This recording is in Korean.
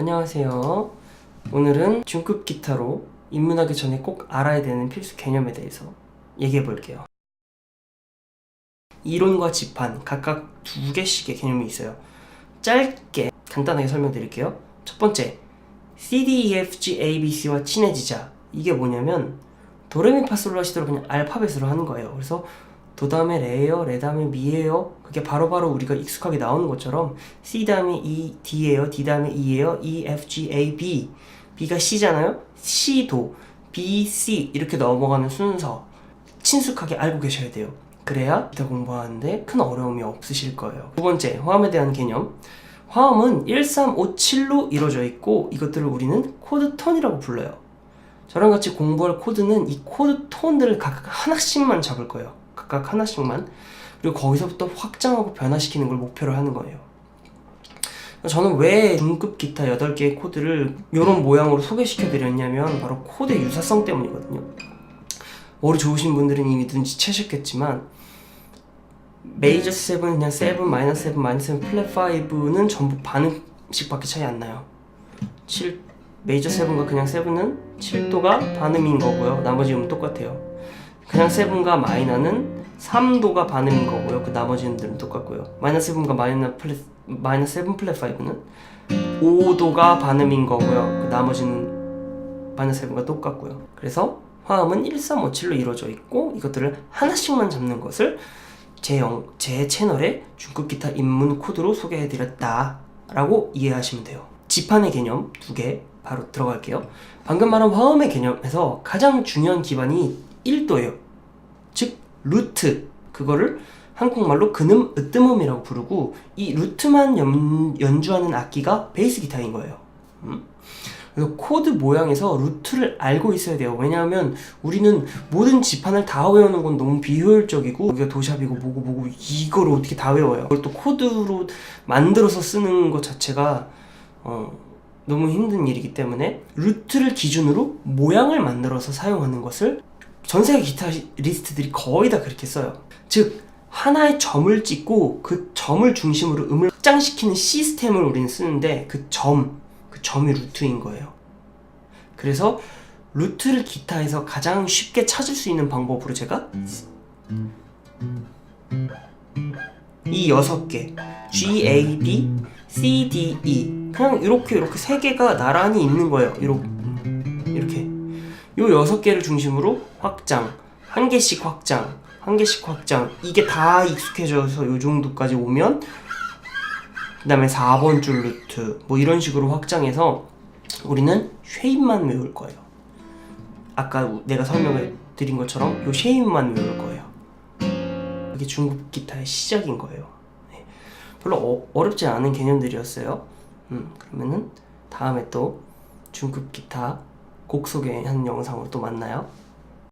안녕하세요. 오늘은 중급 기타로 입문하기 전에 꼭 알아야 되는 필수 개념에 대해서 얘기해 볼게요. 이론과 지판 각각 두 개씩의 개념이 있어요. 짧게 간단하게 설명드릴게요. 첫 번째, C, D, E, F, G, A, B, C와 친해지자. 이게 뭐냐면 도레미파솔라시도를 그냥 알파벳으로 하는 거예요. 그래서 도 다음에 레예요, 레 다음에 미예요. 그게 바로 바로 우리가 익숙하게 나오는 것처럼 C 다음에 E, D예요, D 다음에 E예요, E, F, G, A, B. B가 C잖아요. C, 도, B, C 이렇게 넘어가는 순서 친숙하게 알고 계셔야 돼요. 그래야 기타 공부하는데 큰 어려움이 없으실 거예요. 두 번째, 화음에 대한 개념. 화음은 1357로 이루어져 있고 이것들을 우리는 코드 톤이라고 불러요. 저랑 같이 공부할 코드는 이 코드 톤들을 각각 하나씩만 잡을 거예요. 각각 하나씩만. 그리고 거기서부터 확장하고 변화시키는 걸 목표로 하는 거예요. 저는 왜 중급 기타 8개의 코드를 이런 모양으로 소개시켜 드렸냐면 바로 코드의 유사성 때문이거든요. 머리 좋으신 분들은 이미 눈치채셨겠지만 메이저 7 그냥 7 마이너스 7 마이너스 7 플랫 5는 전부 반음씩밖에 차이 안 나요. 7 메이저 7과 그냥 7은 7도가 반음인 거고요. 나머지 음은 똑같아요. 그냥 7과 마이너는 3도가 반음인 거고요. 그 나머지 음들은 똑같고요. 마이너스 7과 마이너 플랫 마이너스 7 플랫 5는 5도가 반음인 거고요. 그 나머지는 마이너스 7과 똑같고요. 그래서 화음은 1357로 이루어져 있고 이것들을 하나씩만 잡는 것을 제, 영, 제 채널의 중급 기타 입문 코드로 소개해 드렸다 라고 이해하시면 돼요. 지판의 개념 두 개 바로 들어갈게요. 방금 말한 화음의 개념에서 가장 중요한 기반이 1도예요. 즉 루트 그거를 한국말로 근음 으뜸음이라고 부르고 이 루트만 연, 연주하는 악기가 베이스 기타인 거예요. 음? 그래서 코드 모양에서 루트를 알고 있어야 돼요. 왜냐하면 우리는 모든 지판을 다 외우는 건 너무 비효율적이고 우리가 도샵이고 뭐고 뭐고 이걸 어떻게 다 외워요. 그걸 또 코드로 만들어서 쓰는 것 자체가 어, 너무 힘든 일이기 때문에 루트를 기준으로 모양을 만들어서 사용하는 것을 전 세계 기타 리스트들이 거의 다 그렇게 써요. 즉 하나의 점을 찍고 그 점을 중심으로 음을 확장시키는 시스템을 우리는 쓰는데 그 점, 그 점이 루트인 거예요. 그래서 루트를 기타에서 가장 쉽게 찾을 수 있는 방법으로 제가 이 여섯 개 G, A, B, C, D, E 그냥 이렇게 이렇게 세 개가 나란히 있는 거예요. 이렇게 요 여섯 개를 중심으로 확장 한 개씩 확장 한 개씩 확장. 이게 다 익숙해져서 요 정도까지 오면 그 다음에 4번 줄 루트 뭐 이런 식으로 확장해서 우리는 쉐입만 외울 거예요. 아까 내가 설명을 드린 것처럼 요 쉐입만 외울 거예요. 그게 중국 기타의 시작인 거예요. 네. 별로 어, 렵지 않은 개념들이었어요. 음, 그러면은 다음에 또 중급 기타 곡 소개한 영상으로 또 만나요